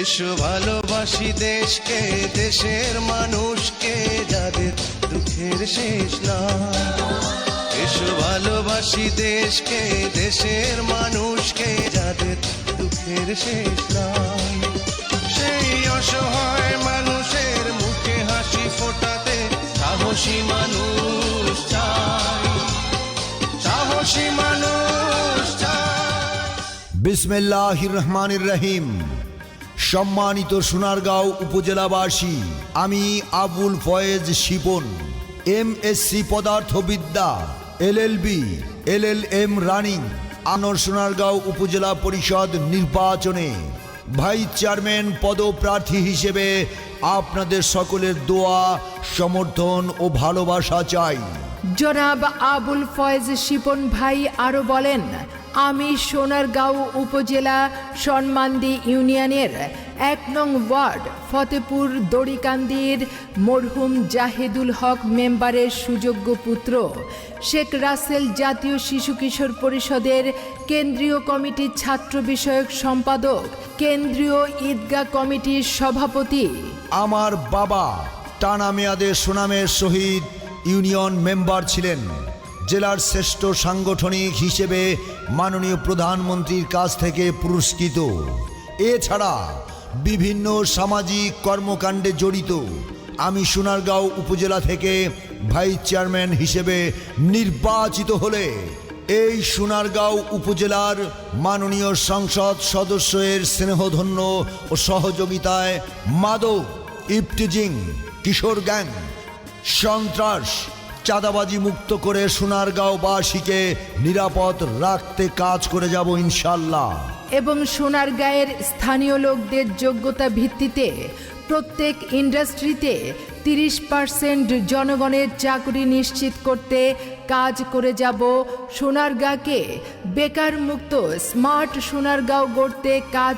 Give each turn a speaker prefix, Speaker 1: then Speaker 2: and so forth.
Speaker 1: এসো ভালোবাসি দেশকে, দেশের মানুষকে, যাদের দুঃখের শেষ না এসো ভালোবাসি দেশকে, দেশের মানুষকে, যাদের দুঃখের শেষ নাই। সেই অসহায় মানুষের মুখে হাসি ফোটাতে সাহসী মানুষ চাই। সাহসী মানুষ
Speaker 2: বিসমিল্লাহির রহমানির রহিম। সম্মানিত সোনারগাঁও উপজেলাবাসী, আমি আবুল ফয়েজ শিপন এম এসসি পদার্থবিদ্যা, এলএলবি, এলএলএম রানিং আনর সোনারগাঁও উপজেলা পরিষদ নির্বাচনে ভাইস চেয়ারম্যান পদপ্রার্থী হিসেবে আপনাদের সকলের দোয়া, সমর্থন ও ভালোবাসা চাই।
Speaker 3: জনাব আবুল ফয়েজ শিপন ভাই আরও বলেন আমি সোনারগাঁও উপজেলা সন্মান্দি ইউনিয়নের এক নং ওয়ার্ড, ফতেপুর দড়িকান্দির মরহুম জাহিদুল হক মেম্বারের সুযোগ্য পুত্র শেখ রাসেল জাতীয় শিশু কিশোর পরিষদের কেন্দ্রীয় কমিটির ছাত্র বিষয়ক সম্পাদক, কেন্দ্রীয় ঈদগাহ কমিটির সভাপতি।
Speaker 2: আমার বাবা টানা মেয়াদে সুনামের শহীদ ইউনিয়ন মেম্বার ছিলেন। জেলার শ্রেষ্ঠ সাংগঠনিক হিসেবে মাননীয় প্রধানমন্ত্রীর কাছ থেকে পুরস্কৃত। এছাড়া বিভিন্ন সামাজিক কর্মকাণ্ডে জড়িত আমি সোনারগাঁও উপজেলা থেকে ভাইস চেয়ারম্যান হিসেবে নির্বাচিত হলে এই সোনারগাঁও উপজেলার মাননীয় সংসদ সদস্যের স্নেহধন্য ও সহযোগিতায় মাদক ইফটিজিং কিশোর গ্যাং, সন্ত্রাস চাঁদাবাজি মুক্ত করে সোনারগাঁওবাসীকে নিরাপদ রাখতে কাজ করে যাব ইনশাল্লাহ
Speaker 3: এবং সোনারগাঁয়ের স্থানীয় লোকদের যোগ্যতা ভিত্তিতে প্রত্যেক ইন্ডাস্ট্রিতে তিরিশ পার্সেন্ট জনগণের চাকরি নিশ্চিত করতে কাজ করে যাব সোনারগাঁকে। বেকার মুক্ত স্মার্ট সোনারগাঁও গড়তে কাজ